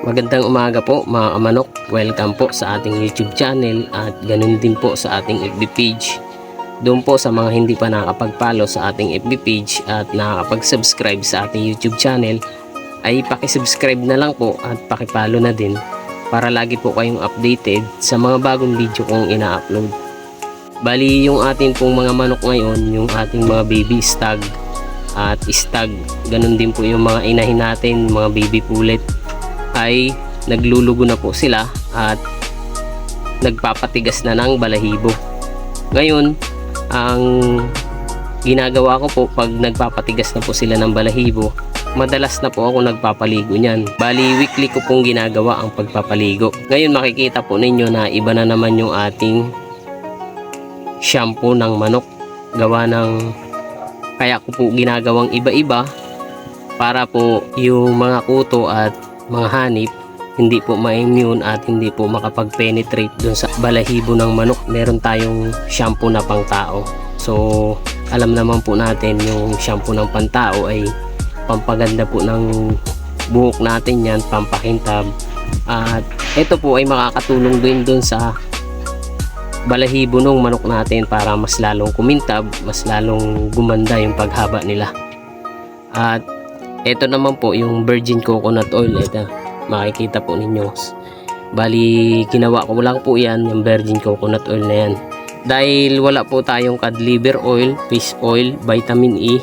Magandang umaga po mga kamanok. Welcome po sa ating YouTube channel at ganun din po sa ating FB page. Doon po sa mga hindi pa nakapag-follow sa ating FB page at nakakapag-subscribe sa ating YouTube channel ay pakisubscribe na lang po at pakipalo na din para lagi po kayong updated sa mga bagong video kong ina-upload. Bali yung ating pong mga manok ngayon, yung ating mga baby stag at stag. Ganun din po yung mga inahin natin, mga baby pullet ay naglulugo na po sila at nagpapatigas na ng balahibo. Ngayon, ang ginagawa ko po pag nagpapatigas na po sila ng balahibo, madalas na po ako nagpapaligo niyan. Bali, weekly ko pong ginagawa ang pagpapaligo. Ngayon makikita po ninyo na iba na naman yung ating shampoo ng manok. Gawa ng kaya ko po ginagawang iba-iba para po yung mga kuto at mga hanip hindi po ma-immune at hindi po makapag-penetrate dun sa balahibo ng manok. Meron tayong shampoo na pang tao. So, alam naman po natin yung shampoo ng pantao ay pampaganda po ng buhok natin yan, pampakintab. At ito po ay makakatulong din dun sa balahibo ng manok natin para mas lalong kumintab, mas lalong gumanda yung paghaba nila. At ito naman po yung virgin coconut oil. Ito, makikita po ninyo. Bali, ginawa ko lang po yan, yung virgin coconut oil na yan. Dahil wala po tayong cod liver oil, fish oil, vitamin E.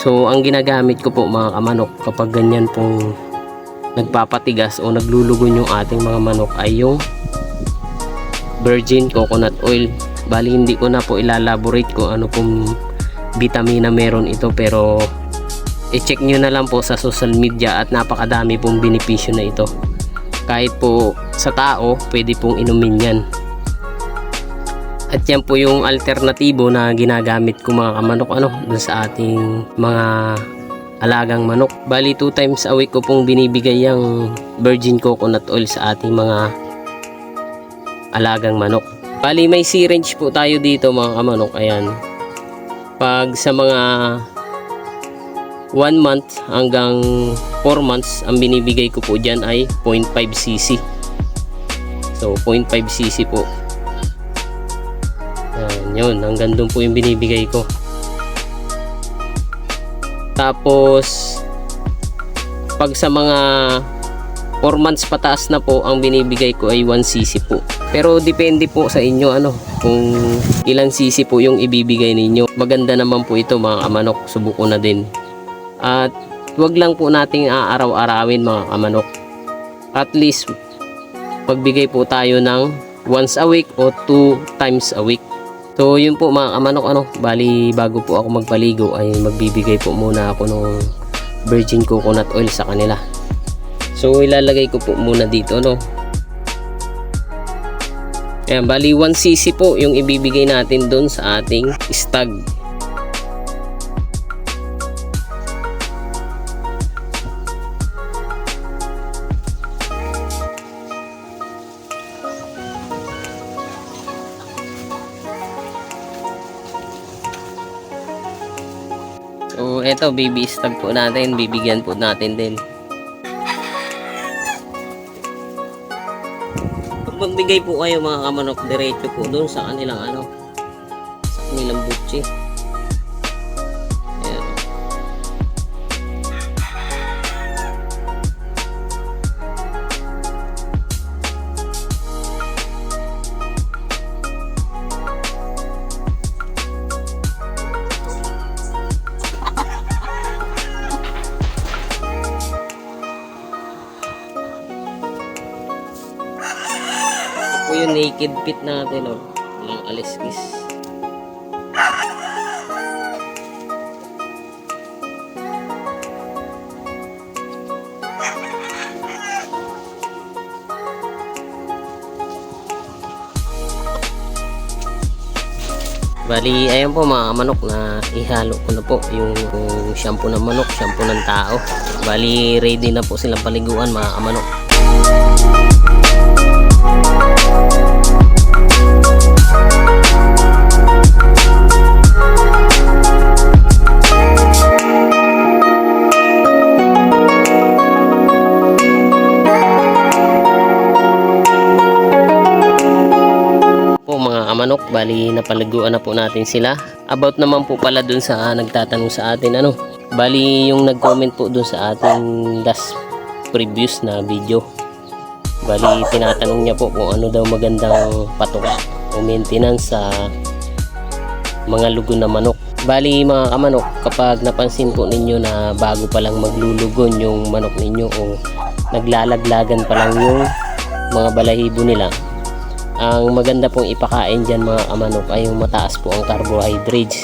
So, ang ginagamit ko po mga kamanok kapag ganyan pong nagpapatigas o naglulugon yung ating mga manok ay yung virgin coconut oil. Bali, hindi ko na po ilalaborate kung ano pong vitamina meron ito pero i-check nyo na lang po sa social media at napakadami pong benepisyo na ito. Kahit po sa tao pwede pong inumin yan. At yan po yung alternatibo na ginagamit ko mga kamanok ano sa ating mga alagang manok. Bali 2 times a week ko pong binibigay yung virgin coconut oil sa ating mga alagang manok. Bali may syringe po tayo dito mga kamanok. Ayan. Pag sa mga 1 month hanggang 4 months ang binibigay ko po dyan ay 0.5 cc. So 0.5 cc po. Yan yun. Hanggang doon po yung binibigay ko. Tapos pag sa mga 4 months pataas na po ang binibigay ko ay 1 cc po. Pero depende po sa inyo ano kung ilang cc po yung ibibigay ninyo. Maganda naman po ito mga kamanok. Subuko na din at wag lang po nating aaraw-arawin mga kamanok. At least pagbigay po tayo ng once a week o two times a week. So yun po mga kamanok ano, bali bago po ako magpaligo ay magbibigay po muna ako ng virgin coconut oil sa kanila. So ilalagay ko po muna dito no. Ayan, bali 1 cc po yung ibibigay natin doon sa ating stag. So, eto, baby stag po natin. Bibigyan po natin din. Pag po kayo mga kamanok, diretso po doon sa kanilang ano, sa kanilang butchi. Yung naked pit natin, oh. Walang aliskis. Bali, ayan po mga manok na ihalo ko na po yung shampoo ng manok, shampoo ng tao. Bali, ready na po silang paliguan mga kamanok manok bali napalaguan na po natin sila. About naman po pala dun sa nagtatanong sa atin ano? Bali yung nag comment po dun sa ating last previous na video. Bali tinatanong niya po kung ano daw magandang patuka o maintenance sa mga lugo na manok. Bali mga kamanok, kapag napansin po ninyo na bago pa lang maglulugon yung manok ninyo o naglalaglagan pa lang yung mga balahibo nila, ang maganda pong ipakain dyan mga kamanok ay yung mataas po ang carbohydrates.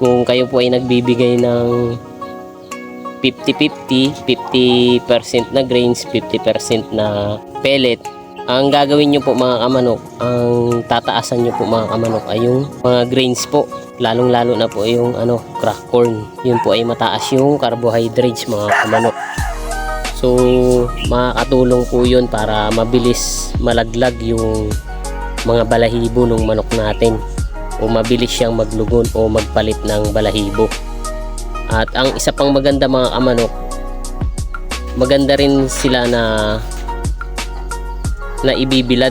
Kung kayo po ay nagbibigay ng 50-50, 50% na grains, 50% na pellet, ang gagawin nyo po mga kamanok, ang tataasan nyo po mga kamanok ay yung mga grains po. Lalong lalo na po yung ano, crack corn. Yun po ay mataas yung carbohydrates mga kamanok. So, makakatulong po yun para mabilis malaglag yung mga balahibo ng manok natin o mabilis siyang maglugon o magpalit ng balahibo. At ang isa pang maganda mga kamanok, maganda rin sila na na ibibilad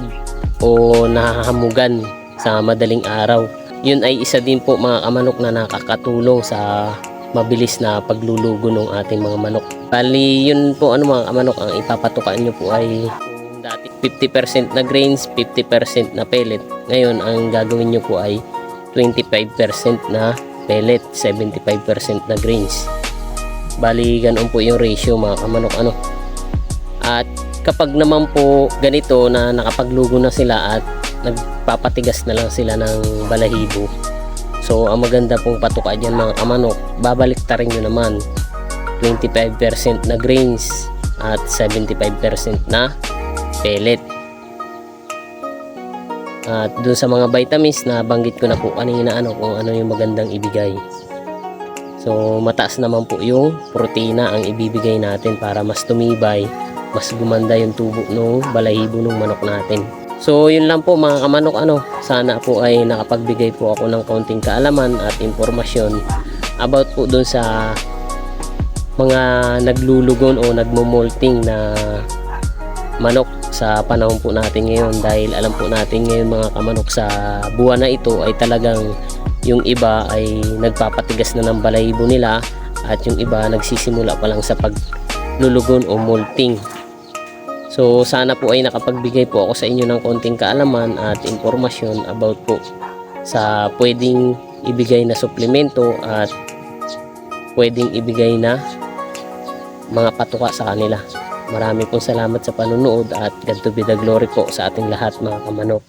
o nahahamugan sa madaling araw. Yun ay isa din po mga kamanok na nakakatulong sa mabilis na paglulugo ng ating mga manok. Bali, yun po ano mga kamanok, ang ipapatukan nyo po ay dati 50% na grains, 50% na pellet. Ngayon, ang gagawin nyo po ay 25% na pellet, 75% na grains. Bali, ganun po yung ratio mga kamanok ano. At kapag naman po ganito na nakapaglugo na sila at nagpapatigas na lang sila ng balahibo, So, ang maganda pong patuka dyan mga kamanok, babalik ta rin nyo naman 25% na grains at 75% na pellet. At dun sa mga vitamins na banggit ko na po kanina ano kung ano yung magandang ibigay. So, mataas naman po yung protina ang ibibigay natin para mas tumibay, mas gumanda yung tubo ng balahibo ng manok natin. So yun lang po mga kamanok ano, sana po ay nakapagbigay po ako ng kaunting kaalaman at impormasyon about po dun sa mga naglulugon o nagmumolting na manok sa panahon po natin ngayon dahil alam po natin ngayon mga kamanok sa buwan na ito ay talagang yung iba ay nagpapatigas na ng balahibo nila at yung iba nagsisimula pa lang sa paglulugon o molting So sana po ay nakapagbigay po ako sa inyo ng konting kaalaman at impormasyon about po sa pwedeng ibigay na suplemento at pwedeng ibigay na mga patuka sa kanila. Marami pong salamat sa panunood at God to be the glory po sa ating lahat mga kamanok.